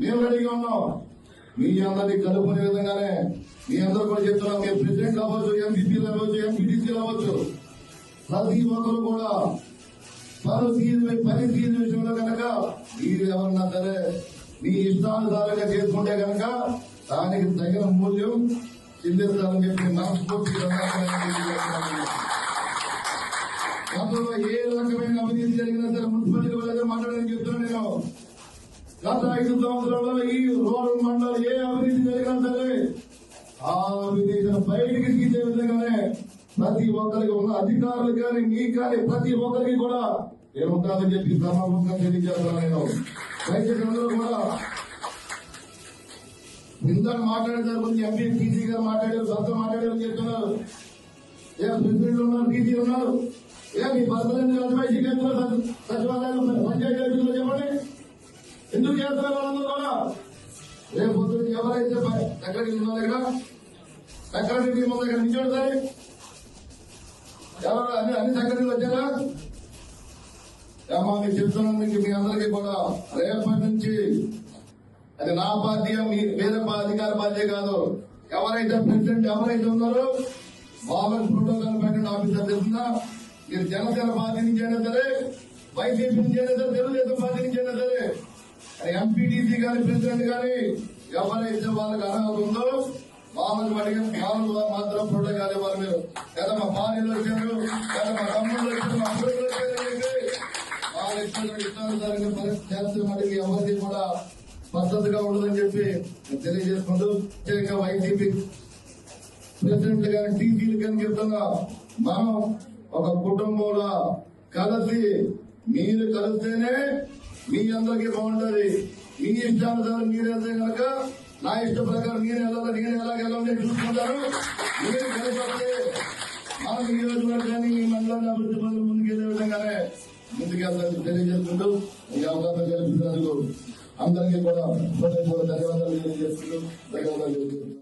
మేము రెడీగా ఉన్నాం. మీ అందరినీ కలుపుకునే విధంగానే మీ అందరూ కూడా చెప్తున్నాం మీరు ప్రెసిడెంట్ అవ్వచ్చు ఎంపీపీలు అవ్వచ్చు ఎంపీటీసీలు అవ్వచ్చు. ప్రతి ఒక్కరు కూడా పలు సీజన్ పని సీజన్ విషయంలో కనుక మీరు ఎవరన్నా సరే మీ ఇష్టానుసారంగా చేసుకుంటే కనుక దానికి తగిన మూల్యం చెల్లిస్తారని చెప్పి మనస్ఫూర్తిగా గతంలో ఏ రకమైన అవినీతి జరిగినా సరే మున్సిపాలిటీ వాళ్ళ మాట్లాడాలని చెప్తున్నాను నేను. గత ఐదు సంవత్సరాల్లో ఈ రూరల్ మండలం ఏ అవినీతి జరిగినా సరే ఆ అవినీతి బయటికి తీసే విధంగానే ప్రతి ఒక్కరికి ఉన్న అధికారులు కానీ మీ కానీ ప్రతి ఒక్కరికి కూడా నేను ఉంటానని చెప్పి సమాపంగా తెలియజేస్తాను నేను దయచేసి అందరూ కూడా ఇందాక మాట్లాడేదాని కొంచెం ఎంపీ టీసీ గారు మాట్లాడారు సొంత మాట్లాడారు చెప్తున్నారు ఏ ప్రెసిడెంట్ ఉన్నారు టీసీ ఉన్నారు ఏ మీ పర్మనెంట్ అడ్వైజీ సచివాలయాలు పంచాయతీ ఎందుకు చేస్తున్నారు వాళ్ళందరూ కూడా? రేపు పొద్దున్న ఎవరైతే ప- సెక్రటరీ ఉన్నారు ఇక్కడ సెక్రటరీ ముందు ఇక్కడ నిల్చోండి సార్ ఎవరు అన్ని అన్ని సెక్రటరీలు వచ్చారా? ఏమా మీకు చెప్తున్నందుకు మీ అందరికీ కూడా రేపటి నుంచి అది నా పార్టీ మీ వేరే అధికార పార్టీ కాదు. ఎవరైతే ప్రెసిడెంట్ ఎవరైతే ఉన్నారో వాళ్ళకి ప్రోటోకాల్ పెట్టండి ఆఫీసర్ తెలుసుందా మీరు జనసేన పార్టీ నుంచి అయినా సరే వైసీపీ నుంచి అయినా సరే తెలుగుదేశం పార్టీ నుంచి అయినా సరే ఎంపీటీసీ కానీ ప్రెసిడెంట్ కానీ ఎవరైతే వాళ్ళకి అర్హత ఉందో వాళ్ళకి అడిగిన వాళ్ళు మాత్రం ప్రోటోకాల్ ఇవ్వాలి మీరు. లేదా మా భార్యలు వచ్చారు లేదా మా తమ్ముళ్ళు వచ్చారు మా అబ్బాయిలు వచ్చారు అని చెప్పి వాళ్ళ ఇష్టం ఇష్టానుసారంగా పరిస్థితి చేస్తే మనకి ఎవరిది కూడా పద్ధతిగా ఉండదని చెప్పి తెలియజేసుకుంటూ ముఖ్యంగా వైసీపీ ప్రెసిడెంట్ కానీ టీసీలు కానీ చెప్తున్నా మనం ఒక కుటుంబంలో కలిసి మీరు కలిస్తేనే మీ అందరికీ బాగుంటది. మీ ఇష్టానుసారం మీరు వెళ్తే కనుక నా ఇష్ట ప్రకారం మీరు వెళ్ళాలి నేను ఎలాగ వెళ్ళాలి నేను చూసుకుంటాను మీరు కలిసి వస్తే మన కానీ మీ మండలాన్ని అభివృద్ధి పనులు ముందుకెళ్ళే విధంగానే ముందుకెళ్ళాలని తెలియజేసుకుంటూ ఈ అవకాశం కల్పించినందుకు అందరికీ కూడా ధన్యవాదాలు తెలియజేసుకుంటూ ధన్యవాదాలు తెలియజేస్తున్నాను